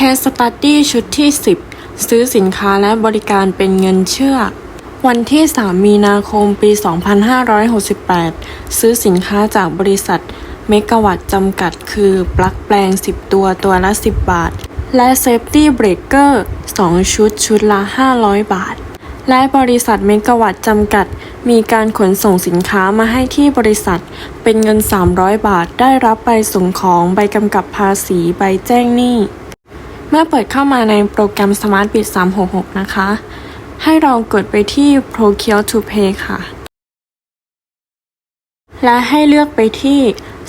Case Study ชุดที่ 10 ซื้อสินค้าและบริการเป็นเงินเชื่อ วันที่ 3 มีนาคม ปี 2568 ซื้อสินค้าจากบริษัท เมกะวัตจำกัด คือ ปลั๊กแปลง 10 ตัวตัวละ 10 บาท และ Safety Breaker 2ชุดชุดละ 500 บาท และบริษัทเมกะวัตจำกัด มีการขนส่งสินค้ามาให้ที่บริษัท เป็นเงิน 300 บาท ได้รับใบส่งของ ใบกำกับภาษี ใบแจ้งหนี้ เมื่อเปิดเข้ามาในโปรแกรม Smart Bit 366 นะคะ ให้เรากดไปที่ Procure to Pay ค่ะ และให้เลือกไปที่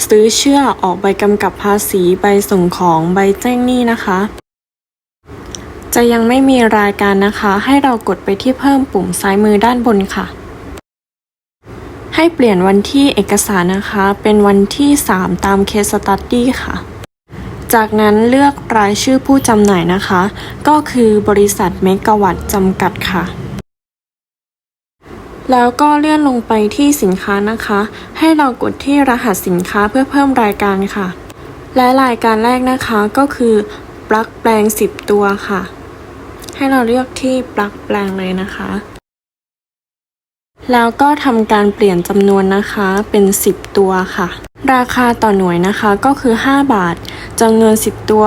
ซื้อเชื่อออกใบกำกับภาษีใบส่งของใบแจ้งหนี้นะคะ จะยังไม่มีรายการนะคะ ให้เรากดไปที่เพิ่มปุ่มซ้ายมือด้านบนค่ะ ให้เปลี่ยนวันที่เอกสารนะคะ เป็นวันที่ 3 ตาม Case Study ค่ะ จากนั้นเลือกรายชื่อผู้จำหน่ายนะคะ ก็คือบริษัทเมกะวัตจำกัดค่ะ แล้วก็เลื่อนลงไปที่สินค้านะคะ ให้เรากดที่รหัสสินค้าเพื่อเพิ่มรายการค่ะ และรายการแรกนะคะก็คือปลั๊กแปลง 10 ตัวค่ะ ให้เราเลือกที่ปลั๊กแปลงเลยนะคะ แล้วก็ทำการเปลี่ยนจำนวนนะคะเป็น 10 ตัวค่ะราคาต่อหน่วยนะคะก็คือ 5 บาทจำนวน 10 ตัว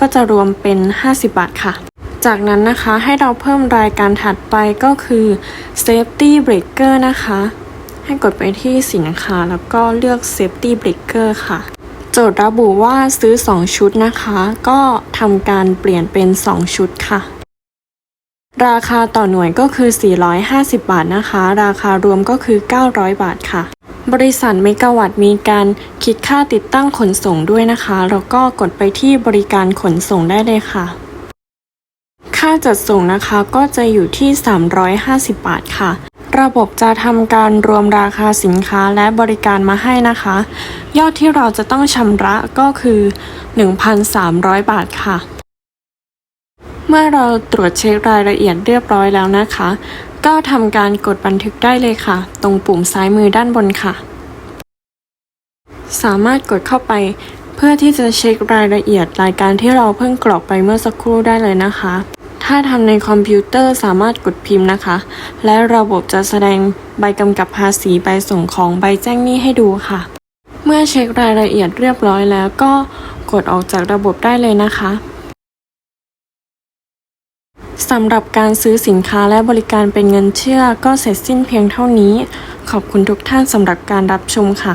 ก็จะรวมเป็น 50 บาทค่ะ จากนั้นนะคะให้เราเพิ่มรายการถัดไปก็คือ Safety Breaker นะคะ ให้กดไปที่สินค้าแล้วก็เลือก Safety Breaker ค่ะ โจทย์ระบุว่าซื้อ 2 ชุดนะคะ ก็ทำการเปลี่ยนเป็น 2 ชุดค่ะ ราคาต่อหน่วยก็คือ 450 บาทนะคะ ราคารวมก็คือ 900 บาทค่ะ บริษัทเมกะวัตมีการคิดค่าติดตั้งขนส่งด้วยนะคะ แล้วก็กดไปที่บริการขนส่งได้เลยค่ะ ค่าจัดส่งนะคะก็จะอยู่ที่ 350 บาทค่ะ ระบบจะทำการรวมราคาสินค้าและบริการมาให้นะคะ ยอดที่เราจะต้องชำระก็คือ 1,300 บาทค่ะ เมื่อเราตรวจเช็ครายละเอียดเรียบร้อยแล้วนะคะ ก็ทำการกดบันทึกได้เลยค่ะ ตรงปุ่มซ้ายมือด้านบนค่ะ สามารถกดเข้าไป เพื่อที่จะเช็ครายละเอียดรายการที่เราเพิ่งกรอกไปเมื่อสักครู่ได้เลยนะคะ ถ้าทำในคอมพิวเตอร์สามารถกดพิมพ์นะคะ และระบบจะแสดงใบกำกับภาษีใบส่งของใบแจ้งหนี้ให้ดูค่ะ เมื่อเช็ครายละเอียดเรียบร้อยแล้วก็กดออกจากระบบได้เลยนะคะ สำหรับการซื้อสินค้าและบริการเป็นเงินเชื่อก็เสร็จสิ้นเพียงเท่านี้ ขอบคุณทุกท่านสำหรับการรับชมค่ะ